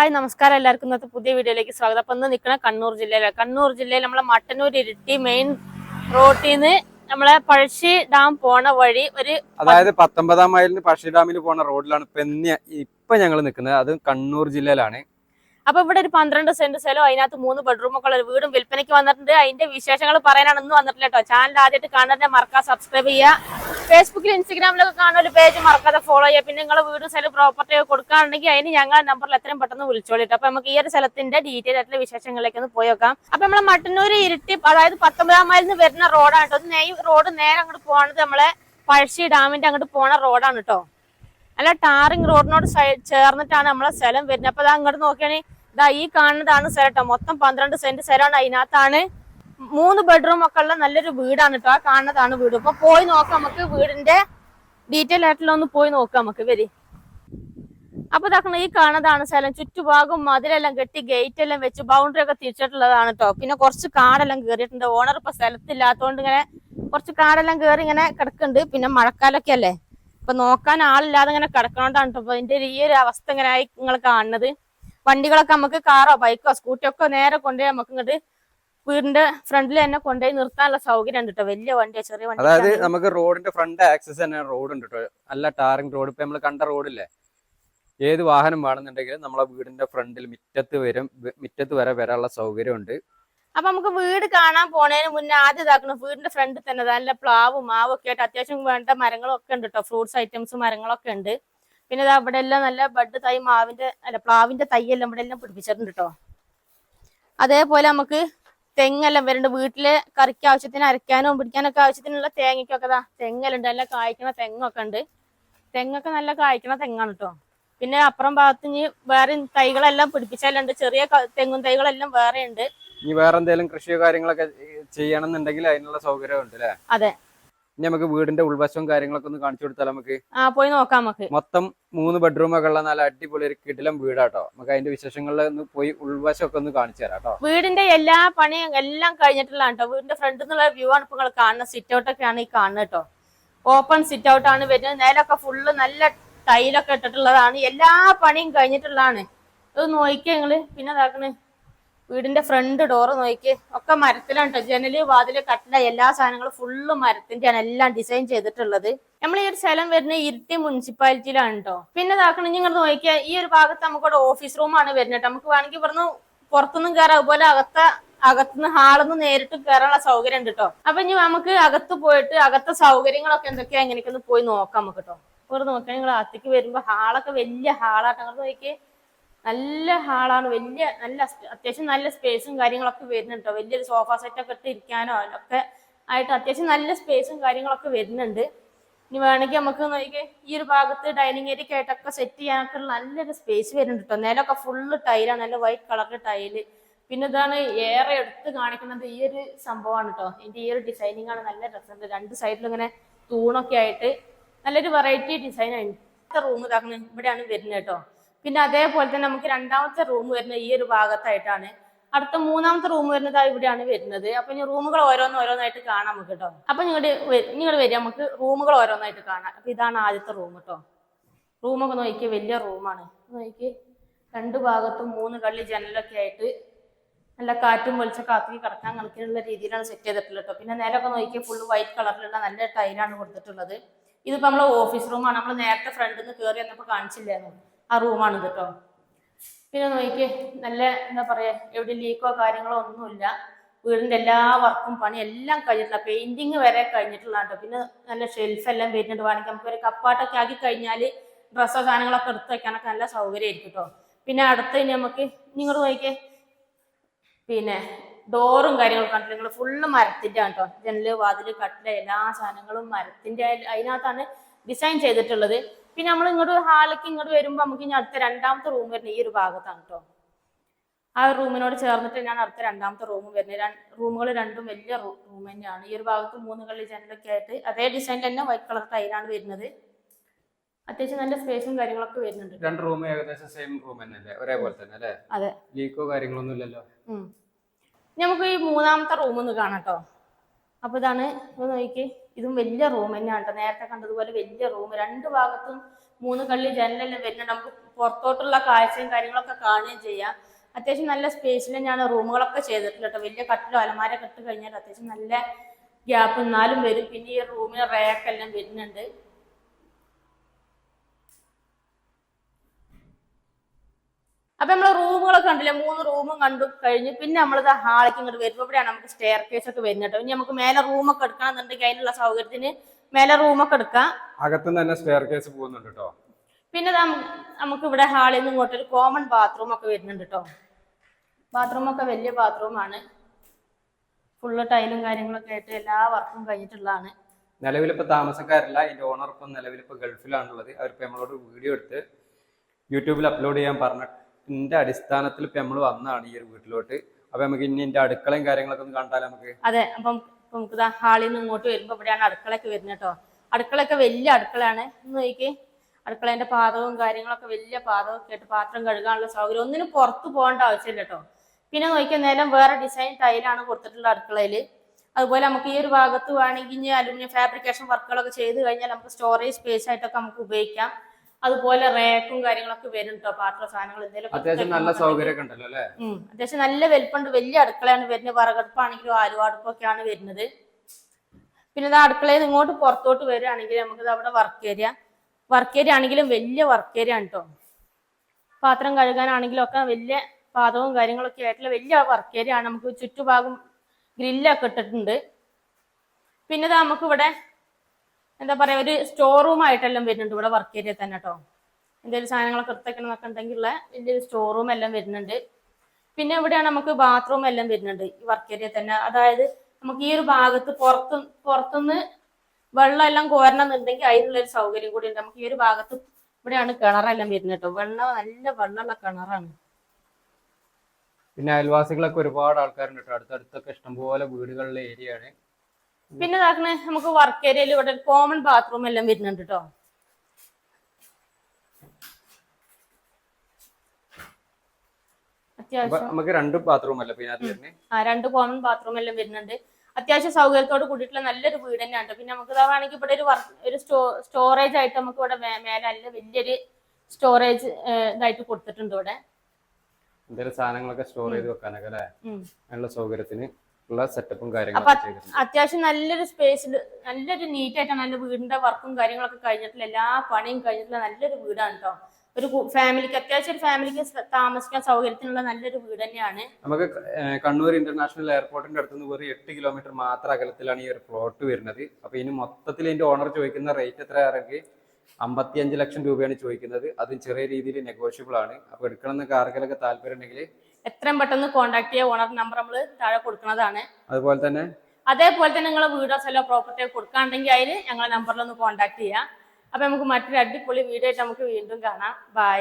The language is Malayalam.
ഹായ് നമസ്കാരം എല്ലാവർക്കും. ഇന്നത്തെ പുതിയ വീഡിയോയിലേക്ക് സ്വാഗതം. അപ്പം ഇന്ന് നിൽക്കുന്ന കണ്ണൂർ ജില്ലയിലാണ് കണ്ണൂർ ജില്ലയിൽ നമ്മളെ മട്ടന്നൂർ ഇരിട്ടി മെയിൻ റോട്ടിൽ നിന്ന് നമ്മളെ പഴശ്ശി ഡാം പോണ വഴി ഒരു അതായത് പത്തൊമ്പതാം മൈലിന് പഴശ്ശി ഡാമിൽ പോണ റോഡിലാണ് ഇപ്പൊ ഇപ്പൊ ഞങ്ങൾ നിൽക്കുന്നത്. അത് കണ്ണൂർ ജില്ലയിലാണ്. അപ്പൊ ഇവിടെ ഒരു പന്ത്രണ്ട് സെന്റ് സ്ഥലം അതിനകത്ത് മൂന്ന് ബെഡ്റൂം ഒക്കെ ഉള്ള വീടും വിൽപ്പനയ്ക്ക് വന്നിട്ടുണ്ട്. അതിന്റെ വിശേഷങ്ങൾ പറയാനാണ് ഇന്ന് വന്നിട്ടില്ല കേട്ടോ. ചാനൽ ആദ്യമായിട്ട് കാണാൻ മറക്കാം സബ്സ്ക്രൈബ് ചെയ്യുക. ഫേസ്ബുക്കിൽ ഇൻസ്റ്റാഗ്രാമിലൊക്കെ കാണുന്ന ഒരു പേജ് മറക്കാതെ ഫോളോ ചെയ്യുക. പിന്നെ നിങ്ങൾ വീട് സ്ഥലം പ്രോപ്പർട്ടി ഒക്കെ കൊടുക്കുകയാണെങ്കിൽ അതിന് ഞങ്ങളുടെ നമ്പറിൽ എത്രയും പെട്ടെന്ന് വിളിച്ചോളിട്ടോ അപ്പൊ നമുക്ക് ഈ ഒരു സ്ഥലത്തിന്റെ ഡീറ്റെയിൽ ആയിട്ടുള്ള വിശേഷങ്ങളിലേക്ക് ഒന്ന് പോയി നോക്കാം. അപ്പൊ നമ്മളെ മട്ടന്നൂർ ഇരുട്ടി അതായത് പത്തൊമ്പതാം മൈലിൽ നിന്ന് വരുന്ന റോഡാണ് കേട്ടോ ഈ റോഡ് നേരെ അങ്ങോട്ട് പോകണത് നമ്മളെ പഴശ്ശി ഡാമിന്റെ അങ്ങോട്ട് പോണ റോഡാണ് കേട്ടോ അല്ല ടാറിങ് റോഡിനോട് ചേർന്നിട്ടാണ് നമ്മളെ സ്ഥലം വരുന്നത്. അപ്പൊ അങ്ങോട്ട് നോക്കിയാണെങ്കിൽ ഇതാ ഈ കാണുന്നതാണ് സ്ഥലം മൊത്തം പന്ത്രണ്ട് സെന്റ് സ്ഥലമാണ് അതിനകത്താണ് മൂന്ന് ബെഡ്റൂം ഒക്കെ ഉള്ള നല്ലൊരു വീടാണ് കേട്ടോ ആ കാണുന്നതാണ് വീട്. അപ്പൊ പോയി നോക്കാം നമുക്ക് വീടിന്റെ ഡീറ്റെയിൽ ആയിട്ടുള്ള ഒന്ന് പോയി നോക്കാം നമുക്ക്. വരി. അപ്പൊ ഇതാക്കണം ഈ കാണുന്നതാണ് സ്ഥലം. ചുറ്റുഭാഗം മതിലെല്ലാം കെട്ടി ഗേറ്റ് എല്ലാം വെച്ച് ബൗണ്ടറി ഒക്കെ തിരിച്ചിട്ടുള്ളതാണ് കേട്ടോ പിന്നെ കുറച്ച് കാടെല്ലാം കയറിയിട്ടുണ്ട് ഓണർ ഇപ്പൊ സ്ഥലത്തില്ലാത്തതുകൊണ്ട് ഇങ്ങനെ കുറച്ച് കാടെല്ലാം കയറി ഇങ്ങനെ കിടക്കുന്നുണ്ട്. പിന്നെ മഴക്കാലൊക്കെ അല്ലേ? ഇപ്പൊ നോക്കാൻ ആളില്ലാതെ ഇങ്ങനെ കിടക്കണോണ്ടാണ് കേട്ടോ അപ്പൊ ഇതിന്റെ ഈ ഒരു അവസ്ഥ ഇങ്ങനെ ആയി നിങ്ങൾ കാണുന്നത്. വണ്ടികളൊക്കെ നമുക്ക് കാറോ ബൈക്കോ സ്കൂട്ടിയോ ഒക്കെ നേരെ കൊണ്ടുപോയി നമുക്ക് ഇങ്ങോട്ട് വീടിന്റെ ഫ്രണ്ടിൽ തന്നെ കൊണ്ടുപോയി നിർത്താനുള്ള സൗകര്യം ഉണ്ട് കേട്ടോ വലിയ വണ്ടിയാ ചെറിയ വണ്ടി അതായത് നമുക്ക് റോഡിന്റെ ഫ്രണ്ട് ആക്സസ് തന്നെ റോഡ് ഉണ്ട് കേട്ടോ അല്ല ടാറിംഗ് റോഡ്. ഇപ്പൊ നമ്മൾ കണ്ട റോഡില്ലേ? ഏത് വാഹനം വേണമെന്നുണ്ടെങ്കിലും നമ്മളെ വീടിന്റെ ഫ്രണ്ടിൽ മുറ്റത്ത് വരും മുറ്റത്ത് വരെ വരാനുള്ള സൗകര്യം ഉണ്ട്. അപ്പൊ നമുക്ക് വീട് കാണാൻ പോണേന് മുന്നേ ആദ്യം ഇതാക്കണം. വീടിന്റെ ഫ്രണ്ടിൽ തന്നെ നല്ല പ്ലാവും മാവും ഒക്കെ ആയിട്ട് അത്യാവശ്യം വേണ്ട മരങ്ങളൊക്കെ ഉണ്ട് കേട്ടോ ഫ്രൂട്ട്സ് ഐറ്റംസ് മരങ്ങളൊക്കെ ഉണ്ട്. പിന്നെ ഇതാ ഇവിടെ എല്ലാം നല്ല ബഡ് തൈ മാവിന്റെ അല്ല പ്ലാവിന്റെ തൈ എല്ലാം ഇവിടെ എല്ലാം പിടിപ്പിച്ചിട്ടുണ്ട് കേട്ടോ അതേപോലെ നമുക്ക് തെങ്ങെല്ലാം വരുന്നുണ്ട് വീട്ടിലെ കറിക്ക് ആവശ്യത്തിന് അരയ്ക്കാനും പിടിക്കാനൊക്കെ ആവശ്യത്തിനുള്ള തേങ്ങയ്ക്കൊക്കെ ദാ തെങ്ങെല്ലാം നല്ല കായ്ക്കണ തെങ്ങൊക്കെ ഉണ്ട്. തെങ്ങൊക്കെ നല്ല കായ്ക്കണ തെങ്ങാണ് കേട്ടോ പിന്നെ അപ്പുറം ഭാഗത്ത് ഇനി വേറെ തൈകളെല്ലാം പിടിപ്പിച്ചാലുണ്ട് ചെറിയ തെങ്ങും തൈകളെല്ലാം വേറെ ഉണ്ട്. ഇനി വേറെ എന്തെങ്കിലും കൃഷിയോ കാര്യങ്ങളൊക്കെ ചെയ്യണമെന്നുണ്ടെങ്കിൽ അതിനുള്ള സൗകര്യം ഉണ്ട് അല്ലേ അതെ. ഇനി നമുക്ക് വീടിന്റെ ഉൾവശവും കാര്യങ്ങളൊക്കെ ഒന്ന് കാണിച്ചു കൊടുത്താൽ നമുക്ക്? പോയി നോക്കാം നമുക്ക്. മൊത്തം മൂന്ന് ബെഡ്റൂം ഒക്കെ ഉള്ള നല്ല അടിപൊളി ഒരു കിടിലം വീടാട്ടോ. നമുക്ക് അതിന്റെ വിശേഷങ്ങളിൽ ഒന്ന് പോയി ഉൾവശം ഒക്കെ ഒന്ന് കാണിച്ചു തരാം കേട്ടോ. വീടിന്റെ എല്ലാ പണിയും എല്ലാം കഴിഞ്ഞിട്ടുള്ളതാണ് കേട്ടോ. വീടിന്റെ ഫ്രണ്ടിൽ നിന്നുള്ള വ്യൂ ആണ് ഇപ്പൊ നിങ്ങൾ കാണുന്നത്. സിറ്റ് ഔട്ട് ഒക്കെയാണ് ഈ കാണുന്നത് കേട്ടോ. ഓപ്പൺ സിറ്റ് ഔട്ട് ആണ് വരുന്നത്. നേരൊക്കെ ഫുള്ള് നല്ല ടൈലൊക്കെ ഇട്ടിട്ടുള്ളതാണ്. എല്ലാ പണിയും കഴിഞ്ഞിട്ടുള്ളതാണ്. ഇത് നോക്കിയാ നിങ്ങൾ പിന്നെ ഇതാക്കണ്. വീടിന്റെ ഫ്രണ്ട് ഡോറ് നോക്കി. ഒക്കെ മരത്തിലാണ് കേട്ടോ ജനൽ വാതിൽ കട്ടില എല്ലാ സാധനങ്ങളും ഫുള്ള് മരത്തിന്റെയാണ് എല്ലാം ഡിസൈൻ ചെയ്തിട്ടുള്ളത്. നമ്മൾ ഈ ഒരു സ്ഥലം വരുന്നത് ഇരിട്ടി മുനിസിപ്പാലിറ്റിയിലാണ് കേട്ടോ പിന്നെ ഇതാക്കണം നിങ്ങൾ നോക്കിയാൽ ഈ ഒരു ഭാഗത്ത് നമുക്കിവിടെ ഓഫീസ് റൂമാണ് വരുന്നത് നമുക്ക് വേണമെങ്കിൽ ഇവിടുന്ന് പുറത്തുനിന്നും കയറാം അതുപോലെ അകത്ത അകത്തുനിന്ന് ഹാളിന്ന് നേരിട്ട് കയറാനുള്ള സൗകര്യം ഉണ്ട് കേട്ടോ അപ്പൊ ഇനി നമുക്ക് അകത്ത് പോയിട്ട് അകത്തെ സൗകര്യങ്ങളൊക്കെ എന്തൊക്കെയാ എങ്ങനെയൊക്കെ പോയി നോക്കാം നമുക്ക് കേട്ടോ ഇവിടെ നോക്കാൻ നിങ്ങൾ അകത്തേക്ക് വരുമ്പോ ഹാളൊക്കെ വലിയ ഹാളാട്ടോ നിങ്ങൾ നോക്കിയേ. നല്ല ഹാളാണ്. വലിയ നല്ല അത്യാവശ്യം നല്ല സ്പേസും കാര്യങ്ങളൊക്കെ വരുന്നുണ്ട്. വലിയൊരു സോഫ സെറ്റ് ഒക്കെ ഇട്ട് ഇരിക്കാനോ ഒക്കെ ആയിട്ട് അത്യാവശ്യം നല്ല സ്പേസും കാര്യങ്ങളൊക്കെ വരുന്നുണ്ട്. ഇനി വേണമെങ്കിൽ നമുക്ക് നോക്കിയാൽ ഈ ഒരു ഭാഗത്ത് ഡൈനിങ് ഏരിയ ആയിട്ടൊക്കെ സെറ്റ് ചെയ്യാനൊക്കെ നല്ലൊരു സ്പേസ് വരുന്നുണ്ട് കേട്ടോ നിലമൊക്കെ ഫുള്ള് ടൈലാണ് നല്ല വൈറ്റ് കളറിന്റെ ടൈൽ പിന്നെ ഇതാണ് ഏറെ എടുത്ത് കാണിക്കുന്നത് ഈ ഒരു സംഭവമാണ് കേട്ടോ ഇതിന്റെ ഈ ഒരു ഡിസൈനിങ് ആണ് നല്ല രസമുണ്ട് രണ്ട് സൈഡിലും ഇങ്ങനെ തൂണൊക്കെ ആയിട്ട് നല്ലൊരു വെറൈറ്റി ഡിസൈൻ ആണ്. റൂം ഇതാക്കുന്നത് ഇവിടെയാണ് വരുന്നത് കേട്ടോ പിന്നെ അതേപോലെ തന്നെ നമുക്ക് രണ്ടാമത്തെ റൂം വരുന്നത് ഈ ഒരു ഭാഗത്തായിട്ടാണ്. അടുത്ത മൂന്നാമത്തെ റൂം വരുന്നത് ഇവിടെയാണ് വരുന്നത്. അപ്പൊ ഇനി റൂമുകൾ ഓരോന്ന് ഓരോന്നായിട്ട് കാണാം നമുക്ക് കേട്ടോ അപ്പൊ നിങ്ങളുടെ നിങ്ങൾ വരിക. നമുക്ക് റൂമുകൾ ഓരോന്നായിട്ട് കാണാം. അപ്പൊ ഇതാണ് ആദ്യത്തെ റൂം കേട്ടോ റൂമൊക്കെ നോക്കി വലിയ റൂമാണ് നോക്കി രണ്ട് ഭാഗത്തും മൂന്ന് കള്ളി ജനലൊക്കെ ആയിട്ട് നല്ല കാറ്റും വെളിച്ചൊക്കെ കാത്തി കിടക്കാൻ കണക്കിനുള്ള രീതിയിലാണ് സെറ്റ് ചെയ്തിട്ടുള്ളത് കേട്ടോ പിന്നെ നേരൊക്കെ നോക്കിയാൽ ഫുള്ള് വൈറ്റ് കളറിലുള്ള നല്ല ടൈലാണ് കൊടുത്തിട്ടുള്ളത്. ഇതിപ്പോ നമ്മളെ ഓഫീസ് റൂമാണ് നമ്മൾ നേരത്തെ ഫ്രണ്ടിൽ നിന്ന് കയറി വന്നപ്പോൾ കാണിച്ചില്ലായിരുന്നു. ആ റൂമാണ് കേട്ടോ പിന്നെ നോക്കിയേ നല്ല എന്താ പറയാ എവിടെ ലീക്കോ കാര്യങ്ങളോ ഒന്നുമില്ല. വീടിന്റെ എല്ലാ വർക്കും പണി എല്ലാം കഴിഞ്ഞിട്ടില്ല പെയിന്റിങ് വരെ കഴിഞ്ഞിട്ടുള്ള കേട്ടോ പിന്നെ നല്ല ഷെൽഫ് എല്ലാം വരുന്നുണ്ട്. വേണമെങ്കിൽ നമുക്ക് ഒരു കപ്പാട്ടൊക്കെ ആക്കി കഴിഞ്ഞാൽ ഡ്രസ്സോ സാധനങ്ങളൊക്കെ എടുത്ത് വെക്കാനൊക്കെ നല്ല സൗകര്യമായിരിക്കും കേട്ടോ പിന്നെ അടുത്ത് ഇനി നമുക്ക് നിങ്ങൾ നോക്കിയേ പിന്നെ ഡോറും കാര്യങ്ങളും കണ്ടില്ല നിങ്ങൾ ഫുള്ള് മരത്തിന്റെ ആണ് കേട്ടോ ജനൽ വാതിൽ കട്ടില എല്ലാ സാധനങ്ങളും മരത്തിന്റെ അതിനകത്താണ് ഡിസൈൻ ചെയ്തിട്ടുള്ളത്. പിന്നെ നമ്മൾ ഇങ്ങോട്ട് ഹാളിലേക്ക് ഇങ്ങോട്ട് വരുമ്പോൾ നമുക്ക് ഇനി അടുത്ത രണ്ടാമത്തെ റൂം വരുന്നത് ഈ ഒരു ഭാഗത്താണ് കേട്ടോ ആ റൂമിനോട് ചേർന്നിട്ട് ഞാൻ അടുത്ത രണ്ടാമത്തെ റൂം വരുന്നത്. റൂമുകൾ രണ്ടും വലിയ റൂം തന്നെയാണ്. ഈ ഒരു ഭാഗത്ത് മൂന്ന് കള്ളി ജനലൊക്കെ ആയിട്ട് അതേ ഡിസൈൻ തന്നെ വൈറ്റ് കളർ ടൈലാണ് വരുന്നത്. അത്യാവശ്യം നല്ല സ്പേസും കാര്യങ്ങളൊക്കെ വരുന്നുണ്ട്. രണ്ട് റൂം ഏകദേശം സെയിം റൂം തന്നെ അല്ലേ ഒരേപോലെ തന്നെ അല്ലേ? അതെ. ലീക്കോ കാര്യങ്ങളൊന്നും ഇല്ലല്ലോ? നമുക്ക് ഈ മൂന്നാമത്തെ റൂം ഒന്ന് കാണാം കേട്ടോ അപ്പൊ ഇതാണ് ഇത് നോക്കി ഇതും വലിയ റൂം തന്നെയാണ് കേട്ടോ. നേരത്തെ കണ്ടതുപോലെ വലിയ റൂം രണ്ട് ഭാഗത്തും മൂന്ന് കള്ളി ജനലെല്ലാം വരുന്നുണ്ട്. നമുക്ക് പുറത്തോട്ടുള്ള കാഴ്ചയും കാര്യങ്ങളൊക്കെ കാണുകയും ചെയ്യാം. അത്യാവശ്യം നല്ല സ്പേസിൽ തന്നെയാണ് റൂമുകളൊക്കെ ചെയ്തിട്ടുള്ളത് കേട്ടോ. വലിയ കട്ടിലോ അലമാര കെട്ട് കഴിഞ്ഞാൽ അത്യാവശ്യം നല്ല ഗ്യാപ്പ് എന്നാലും വരും. പിന്നെ ഈ റൂമിന് റേക്കെല്ലാം വരുന്നുണ്ട്. അപ്പൊ നമ്മൾ റൂമുകളൊക്കെ കണ്ടില്ലേ? മൂന്ന് റൂമും കണ്ടു കഴിഞ്ഞു പിന്നെ നമ്മളിത് ഹാളിക്ക് ഇങ്ങോട്ട് വരുമ്പോൾ ഇവിടെയാണ് നമുക്ക് സ്റ്റെയർ കേസ് ഒക്കെ വരുന്നത് ഇനി നമുക്ക് മേലെ റൂമൊക്കെ എടുക്കണമെന്നുണ്ടെങ്കിൽ അതിനുള്ള സൗകര്യത്തിന് മേലെ റൂമൊക്കെ എടുക്കാം. അകത്തുനിന്ന് തന്നെ സ്റ്റെയർ കേസ് പോകുന്നുണ്ട് കേട്ടോ. പിന്നെ നമുക്ക് ഇവിടെ ഹാളിൽ നിന്ന് ഇങ്ങോട്ട് ഒരു കോമൺ ബാത്റൂം ഒക്കെ വരുന്നുണ്ട് കേട്ടോ. ബാത്റൂം ഒക്കെ വലിയ ബാത്റൂമാണ് ഫുള്ള് ടൈലും കാര്യങ്ങളൊക്കെ ആയിട്ട് എല്ലാ വർക്കും കഴിഞ്ഞിട്ടുള്ളതാണ്. നിലവിലിപ്പോ താമസക്കാരല്ല അതിന്റെ ഓണർ ഇപ്പം നിലവിലിപ്പോ ഗൾഫിലാണുള്ളത്. അവരിപ്പോ നമ്മളോട് വീഡിയോ എടുത്ത് യൂട്യൂബിൽ അപ്ലോഡ് ചെയ്യാൻ പറഞ്ഞതിന്റെ അടിസ്ഥാനത്തിൽ ഇപ്പൊ നമ്മൾ വന്നതാണ് ഈ ഒരു വീട്ടിലോട്ട്. അപ്പൊ നമുക്ക് ഇനി എന്റെ അടുക്കളയും കാര്യങ്ങളൊക്കെ ഒന്ന് കണ്ടാൽ നമുക്ക്? അതെ അപ്പം നമുക്ക് ഹാളിൽ നിന്ന് ഇങ്ങോട്ട് വരുമ്പോൾ ഇവിടെയാണ് അടുക്കളയൊക്കെ വരുന്നത് കേട്ടോ. അടുക്കളയൊക്കെ വലിയ അടുക്കളയാണ്. ഇന്ന് നോക്കി അടുക്കളേന്റെ പാദവും കാര്യങ്ങളൊക്കെ വലിയ പാദമൊക്കെ ആയിട്ട് പാത്രം കഴുകാനുള്ള സൗകര്യം. ഒന്നിനും പുറത്ത് പോകേണ്ട ആവശ്യമില്ല കേട്ടോ. പിന്നെ നോക്കിയാൽ നേരം വേറെ ഡിസൈൻ ടൈലാണ് കൊടുത്തിട്ടുള്ള അടുക്കളയിൽ അതുപോലെ നമുക്ക് ഈ ഒരു ഭാഗത്ത് വേണമെങ്കിൽ അലുമിനിയം ഫാബ്രിക്കേഷൻ വർക്കുകളൊക്കെ ചെയ്ത് കഴിഞ്ഞാൽ നമുക്ക് സ്റ്റോറേജ് സ്പേസ് ആയിട്ടൊക്കെ നമുക്ക് ഉപയോഗിക്കാം. അതുപോലെ റേക്കും കാര്യങ്ങളൊക്കെ വരും കേട്ടോ പാത്ര സാധനങ്ങൾ എന്തെങ്കിലും അത്യാവശ്യം നല്ല സൗകര്യമൊക്കെ ഉണ്ടല്ലോ അല്ലെ? അത്യാവശ്യം നല്ല വലിയ അടുക്കളയാണ് വരുന്നത്. വിറകടുപ്പാണെങ്കിലും ആലുവടുപ്പൊക്കെയാണ് വരുന്നത്. പിന്നെ ഇത് അടുക്കളയിൽ നിന്ന് ഇങ്ങോട്ട് പുറത്തോട്ട് വരികയാണെങ്കിൽ നമുക്ക് അവിടെ വർക്ക് ഏരിയ വർക്ക് ഏരിയ ആണെങ്കിലും വലിയ വർക്ക് ഏരിയ ആണ് കേട്ടോ പാത്രം കഴുകാനാണെങ്കിലും ഒക്കെ വലിയ പാദവും കാര്യങ്ങളൊക്കെ ആയിട്ടുള്ള വലിയ വർക്ക് ഏരിയ ആണ്. നമുക്ക് ചുറ്റുഭാഗം ഗ്രില്ലൊക്കെ ഇട്ടിട്ടുണ്ട്. പിന്നെ നമുക്ക് ഇവിടെ എന്താ പറയാ ഒരു സ്റ്റോർ റൂം ആയിട്ടെല്ലാം വരുന്നുണ്ട് ഇവിടെ വർക്ക് ഏരിയ തന്നെ കേട്ടോ എന്തെങ്കിലും സാധനങ്ങളൊക്കെ എടുത്തേക്കണമെന്നൊക്കെ ഉണ്ടെങ്കിൽ വലിയൊരു സ്റ്റോർ റൂം എല്ലാം വരുന്നുണ്ട്. പിന്നെ ഇവിടെയാണ് നമുക്ക് ബാത്റൂം എല്ലാം വരുന്നുണ്ട് ഈ വർക്ക് ഏരിയ തന്നെ. അതായത് നമുക്ക് ഈ ഒരു ഭാഗത്ത് പുറത്ത് പുറത്തുനിന്ന് വെള്ളം എല്ലാം കോരണമെന്നുണ്ടെങ്കിൽ അതിനുള്ള ഒരു സൗകര്യം കൂടി ഉണ്ട്. നമുക്ക് ഈ ഒരു ഭാഗത്ത് ഇവിടെയാണ് കിണറെല്ലാം വരുന്നത് കേട്ടോ വെള്ളം നല്ല വെള്ളമുള്ള കിണറാണ്. പിന്നെ അയൽവാസികളൊക്കെ ഒരുപാട് ആൾക്കാരുണ്ട് കേട്ടോ അടുത്തടുത്തൊക്കെ ഇഷ്ടംപോലെ വീടുകളിലെ ഏരിയ ആണ്. പിന്നെ ഇതാക്കണേ നമുക്ക് വർക്ക് ഏരിയയിൽ ഇവിടെ ഒരു കോമൺ ബാത്റൂം എല്ലാം വരുന്നുണ്ട് കേട്ടോ നമുക്ക് രണ്ട് ബാത്റൂം അല്ല പിന്നെ ആ രണ്ട് കോമൺ ബാത്റൂം എല്ലാം വരുന്നുണ്ട്. അത്യാവശ്യം സൗകര്യത്തോട് കൂടിയിട്ടുള്ള നല്ലൊരു വീട് തന്നെയാണ്. പിന്നെ നമുക്ക് ഇതാണെങ്കിൽ ഇവിടെ ഒരു വർക്ക് ഒരു സ്റ്റോ സ്റ്റോറേജ് ആയിട്ട് നമുക്ക് ഇവിടെ മേലെ നല്ല വലിയൊരു സ്റ്റോറേജ് ഇതായിട്ട് കൊടുത്തിട്ടുണ്ട് ഇവിടെ. എന്തെങ്കിലും സാധനങ്ങളൊക്കെ സ്റ്റോർ ചെയ്ത് വെക്കാനൊക്കെ അല്ലേ? നല്ല സൗകര്യത്തിന്. ഉള്ള സെറ്റപ്പും കാര്യങ്ങളും അത്യാവശ്യം നല്ലൊരു സ്പേസിൽ നല്ലൊരു നീറ്റ് ആയിട്ടാണ് നല്ല വീടിന്റെ വർക്കും കാര്യങ്ങളൊക്കെ കഴിഞ്ഞിട്ടുള്ള എല്ലാ പണിയും കഴിഞ്ഞിട്ടുള്ള നല്ലൊരു വീടാണ് കേട്ടോ ഒരു ഫാമിലിക്ക് അത്യാവശ്യം ഒരു ഫാമിലിക്ക് താമസിക്കാൻ സൗകര്യത്തിനുള്ള നല്ലൊരു വീട് തന്നെയാണ്. നമുക്ക് കണ്ണൂർ ഇന്റർനാഷണൽ എയർപോർട്ടിന്റെ അടുത്ത് നിന്ന് വെറും എട്ട് കിലോമീറ്റർ മാത്രം അകലത്തിലാണ് ഈ ഒരു പ്ലോട്ട് വരുന്നത്. അപ്പൊ ഇനി മൊത്തത്തിൽ ഇതിന്റെ ഓണർ ചോദിക്കുന്ന റേറ്റ് എത്ര ഇറങ്ങി അമ്പത്തിയഞ്ച് ലക്ഷം രൂപയാണ് ചോദിക്കുന്നത്. അതും ചെറിയ രീതിയിൽ നെഗോഷ്യബിൾ ആണ്. അപ്പൊ എടുക്കണം എന്നൊക്കെ ആർക്കെങ്കിലൊക്കെ താല്പര്യം ഉണ്ടെങ്കിൽ എത്രയും പെട്ടെന്ന് കോൺടാക്ട് ചെയ്യുക ഓണർ നമ്പർ നമ്മൾ താഴെ കൊടുക്കുന്നതാണ്. അതുപോലെ തന്നെ അതേപോലെ തന്നെ നിങ്ങളെ വീടോ സ്ഥലോ പ്രോപ്പർട്ടിയോ കൊടുക്കാണ്ടെങ്കിൽ അതിന് ഞങ്ങളെ നമ്പറിലൊന്ന് കോൺടാക്ട് ചെയ്യാം. അപ്പൊ നമുക്ക് മറ്റൊരു അടിപൊളി വീഡിയോ ആയിട്ട് നമുക്ക് വീണ്ടും കാണാം. ബൈ